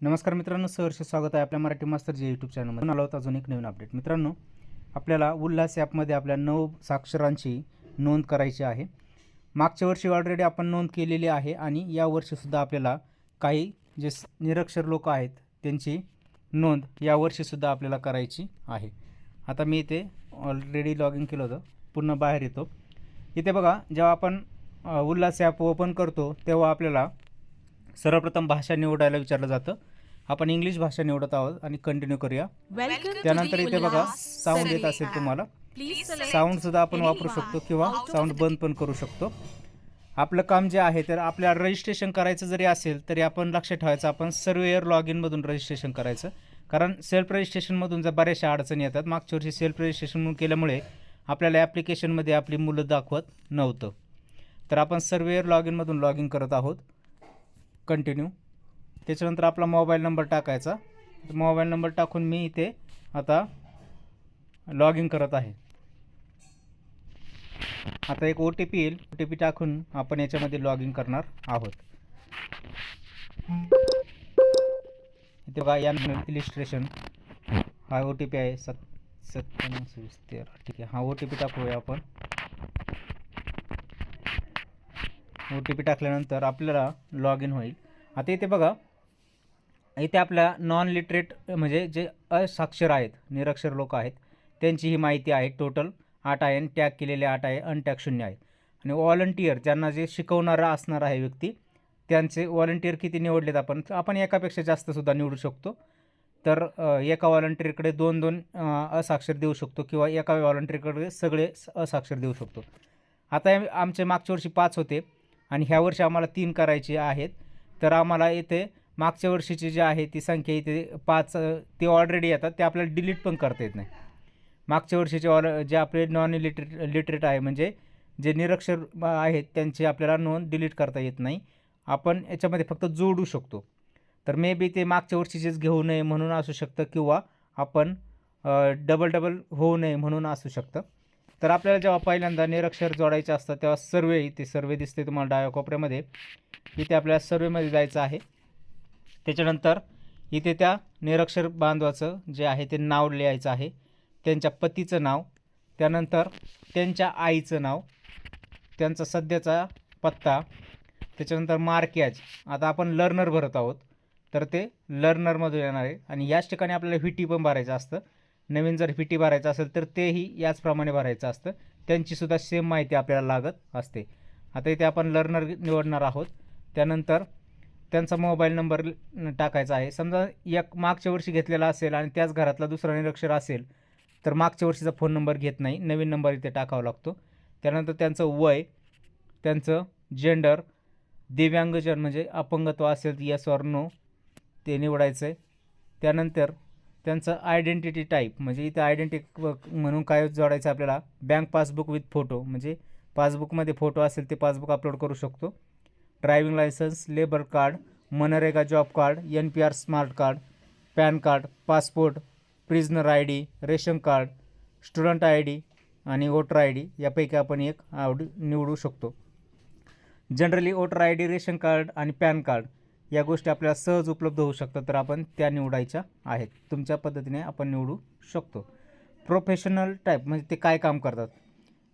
नमस्कार मित्रांनो सहर्ष स्वागत आहे आपल्या मराठी मास्तरच्या यूट्यूब चॅनलमध्ये आलो होता अजून एक नवीन अपडेट मित्रांनो आपल्याला उल्हास ॲपमध्ये आपल्या नऊ साक्षरांची नोंद करायची आहे. मागच्या वर्षी ऑलरेडी आपण नोंद केलेली आहे आणि या वर्षीसुद्धा आपल्याला काही जे निरक्षर लोक आहेत त्यांची नोंद या वर्षीसुद्धा आपल्याला करायची आहे. आता मी इथे ऑलरेडी लॉग इन केलं होतं. पुन्हा बाहेर येतो. इथे बघा जेव्हा आपण उल्हास ॲप ओपन करतो तेव्हा आपल्याला सर्वप्रथम भाषा निवडायला विचारलं जातं. आपण इंग्लिश भाषा निवडत आहोत आणि कंटिन्यू करूया. त्यानंतर इथे बघा साऊंड येत असेल तुम्हाला. साऊंड सुद्धा आपण वापरू शकतो किंवा साऊंड बंद पण करू शकतो. आपलं काम जे आहे तर आपल्याला रजिस्ट्रेशन करायचं जरी असेल तरी आपण लक्षात ठेवायचं आपण सर्वेअर लॉग इनमधून रजिस्ट्रेशन करायचं. कारण सेल्फ रजिस्ट्रेशनमधून जर बऱ्याचशा अडचणी येतात मागच्या वर्षी सेल्फ रजिस्ट्रेशन केल्यामुळे आपल्याला ॲप्लिकेशनमध्ये आपली मुलं दाखवत नव्हतं. तर आपण सर्वेअर लॉग इनमधून लॉग इन करत आहोत. कंटिन्यू त्याच्यानंतर आपला मोबाईल नंबर टाकायचा. मोबाईल नंबर टाकून मी इथे आता लॉग इन करत आहे. आता एक ओ टी पी येईल. ओ टी पी टाकून आपण याच्यामध्ये लॉग इन करणार आहोत. इथे बघा या इलिस्ट्रेशन हा ओ टी पी आहे. सत सत्त्याण्णव सव्वीस तेरा. ठीक आहे. हा ओ टी पी टाकूया आपण. ओ टी पी टाकल्यानंतर आपल्याला लॉग इन होईल. आता इथे बघा इथे आपल्या नॉन लिटरेट म्हणजे जे असाक्षर आहेत निरक्षर लोक आहेत त्यांची ही माहिती आहे टोटल आठ आहे टॅग केलेले आठ आहे अनटॅग शून्य आहे. आणि व्हॉलंटियर ज्यांना जे शिकवणारा असणार आहे व्यक्ती त्यांचे व्हॉलंटियर किती निवडलेत आपण? आपण एकापेक्षा जास्तसुद्धा निवडू शकतो. तर एका व्हॉलंटियरकडे दोन दोन असाक्षर देऊ शकतो किंवा एका व्हॉलंटियरकडे सगळे असाक्षर देऊ शकतो. आता आमचे मागच्या वर्षी पाच होते आणि ह्या वर्षी आम्हाला तीन करायचे आहेत. तर आम्हाला इथे मागच्या वर्षीची जी आहे ती संख्या इथे पाच ते ऑलरेडी येतात. ते आपल्याला डिलीट पण करता येत नाही. मागच्या वर्षीचे ऑल जे आपले नॉन इलिटरेट लिटरेट आहे म्हणजे जे निरक्षर आहेत त्यांची आपल्याला नोंद डिलीट करता येत नाही. आपण याच्यामध्ये फक्त जोडू शकतो. तर मे बी ते मागच्या वर्षीचेच घेऊ नये म्हणून असू शकतं किंवा आपण डबल डबल होऊ नये म्हणून असू शकतं. तर आपल्याला जेव्हा पहिल्यांदा निरक्षर जोडायचे असतात तेव्हा सर्वे इथे सर्वे दिसते तुम्हाला डाव्या कोपऱ्यामध्ये. इथे आपल्याला सर्वेमध्ये जायचं आहे. त्याच्यानंतर इथे त्या निरक्षर बांधवाचं जे आहे ते नाव लिहायचं आहे. त्यांच्या पतीचं नाव त्यानंतर त्यांच्या आईचं नाव त्यांचा सध्याचा पत्ता त्याच्यानंतर मार्कॅज आता आपण लर्नर भरत आहोत तर ते लर्नरमधून येणार आहे. आणि याच ठिकाणी आपल्याला व्ही टी पण भरायचं असतं. नवीन जर व्ही टी भरायचं असेल तर तेही याचप्रमाणे भरायचं असतं. त्यांचीसुद्धा सेम माहिती आपल्याला लागत असते. आता इथे आपण लर्नर निवडणार आहोत. त्यानंतर त्यांचा मोबाईल नंबर टाकायचा आहे. समजा एक मागच्या वर्षी घेतलेला असेल आणि त्याच घरातला दुसरा निरक्षर असेल तर मागच्या वर्षीचा फोन नंबर घेत नाही. नवीन नंबर इथे टाकावा लागतो. त्यानंतर त्यांचं वय त्यांचं जेंडर दिव्यांगजन म्हणजे अपंगत्व असेल यस ऑर नो ते निवडायचं आहे त्यानंतर त्यांचं आयडेंटिटी टाईप म्हणजे इथं आयडेंटिटी म्हणून काय जोडायचं आपल्याला? बँक पासबुक विथ फोटो म्हणजे पासबुकमध्ये फोटो असेल ते पासबुक अपलोड करू शकतो. Driving licence labour card MNREGA job card N P R smart card PAN card passport prisoner I D ration card student I D आणि वोटर आय डी यापैकी आपण एक आवड निवडू शकतो. Generally voter I D ration card आणि PAN card या गोष्टी आपल्याला सहज उपलब्ध होऊ शकतात तर आपण त्या निवडायच्या आहेत. तुमच्या पद्धतीने आपण निवडू शकतो. प्रोफेशनल टाईप म्हणजे ते काय काम करतात?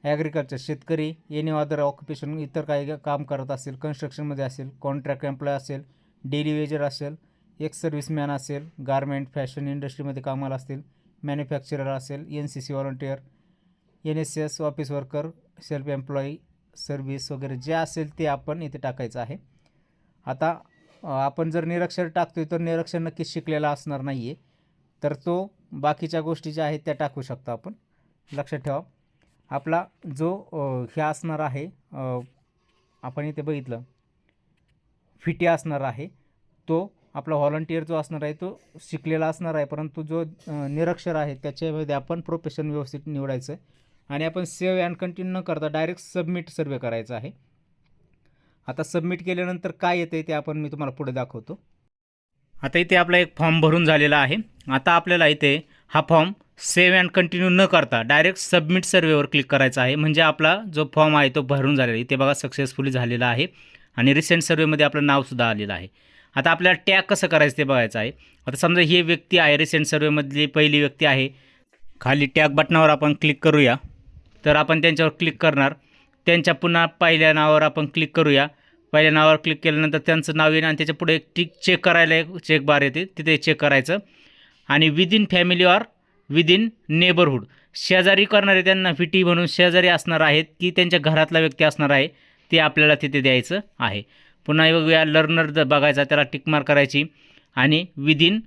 ॲग्रिकल्चर शेतकरी एनी अदर ऑक्युपेशन इतर काही काम करत असेल कन्स्ट्रक्शनमध्ये असेल कॉन्ट्रॅक्ट एम्प्लॉय असेल डेली वेजर असेल एक सर्व्हिसमॅन असेल गारमेंट फॅशन इंडस्ट्रीमध्ये कामाला असतील मॅन्युफॅक्चरर असेल N C C volunteer N S S office worker self employee service वगैरे जे असेल ते आपण इथे टाकायचं आहे. आता आपण जर निरक्षर टाकतोय तर निरक्षर नक्कीच शिकलेला असणार नाही आहे तर तो बाकीच्या गोष्टी ज्या आहेत त्या टाकू शकतो आपण. लक्षात ठेवा. आपला जो हे असणार आहे आपण इथे बघितलं. फिटी असणार आहे. तो आपला व्हॉलंटियर जो असणार आहे तो शिकलेला असणार आहे परंतु जो निरक्षर आहे त्याच्यामध्ये आपण प्रोफेशन व्यवस्थित निवडायचं. आहे आणि आपण सेव्ह अँड कंटिन्यू न करता डायरेक्ट सबमिट सर्वे करायचा आहे. आता सबमिट केल्यानंतर काय येते ते आपण मी तुम्हाला पुढे दाखवतो. आता इथे आपला एक फॉर्म भरून झालेला आहे. आता आपल्याला इथे हा फॉर्म सेव्ह अँड कंटिन्यू न करता डायरेक्ट सबमिट सर्वेवर क्लिक करायचा आहे. म्हणजे आपला जो फॉर्म आहे तो भरून झालेला आहे. इथे बघा सक्सेसफुली झालेला आहे आणि रिसेंट सर्वेमध्ये आपलं नावसुद्धा आलेलं आहे. आता आपल्याला टॅग कसं करायचं ते बघायचं आहे. आता समजा ही व्यक्ती आहे रिसेंट सर्वेमधली पहिली व्यक्ती आहे. खाली टॅग बटनावर आपण क्लिक करूया. तर आपण त्यांच्यावर क्लिक करणार. त्यांच्या पुन्हा पहिल्या नावावर आपण क्लिक करूया. पहिल्या नावावर क्लिक केल्यानंतर त्यांचं नाव येईन आणि त्याच्या पुढे एक टिक चेक करायला एक चेक बार येते. तिथे चेक करायचं. आणि within family or within neighbourhood शेजारी करणारे त्यांना फिटी म्हणून शेजारी असणार आहेत की त्यांच्या घरातला व्यक्ती असणार आहे ते आपल्याला तिथे द्यायचं आहे. पुन्हा वेगवेगळ्या लर्नर जर बघायचा त्याला टिकमार करायची. आणि विदिन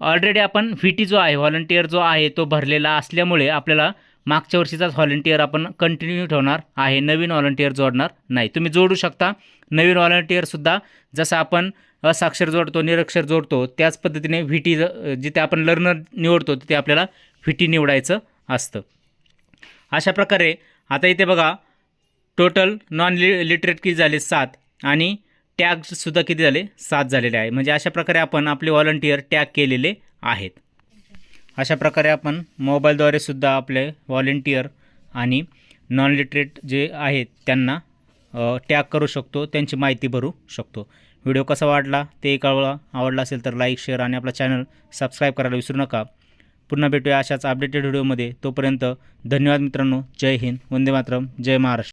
ऑलरेडी आपण व्हिटी जो आहे व्हॉलंटियर जो आहे तो भरलेला असल्यामुळे आपल्याला मागच्या वर्षीचाच व्हॉलंटियर आपण कंटिन्यू ठेवणार आहे. नवीन व्हॉलंटियर जोडणार नाही. तुम्ही जोडू शकता. नवीन व्हॉलंटियरसुद्धा जसं आपण असाक्षर जोडतो निरक्षर जोडतो त्याच पद्धतीने व्हिटी जिथे आपण लर्नर निवडतो तिथे आपल्याला व्हीटी निवडायचं असतं. अशा प्रकारे आता इथे बघा टोटल नॉन लि लिटरेट किती झाले? सात. आणि टॅगसुद्धा किती झाले? सात झालेले आहे. म्हणजे अशा प्रकारे आपण आपले व्हॉलंटियर टॅग केलेले आहेत. अशा प्रकारे आपण मोबाईलद्वारे सुद्धा आपले व्हॉलेंटियर आणि नॉन लिटरेट जे आहेत त्यांना टॅग करू शकतो त्यांची माहिती भरू शकतो. व्हिडिओ कसा वाटला ते कळवा. आवडला असेल तर लाईक शेअर आणि आपला चॅनल सबस्क्राईब करायला विसरू नका. पुन्हा भेटूया अशाच अपडेटेड व्हिडिओमध्ये तोपर्यंत धन्यवाद मित्रांनो. जय हिंद. वंदे मातरम. जय महाराष्ट्र.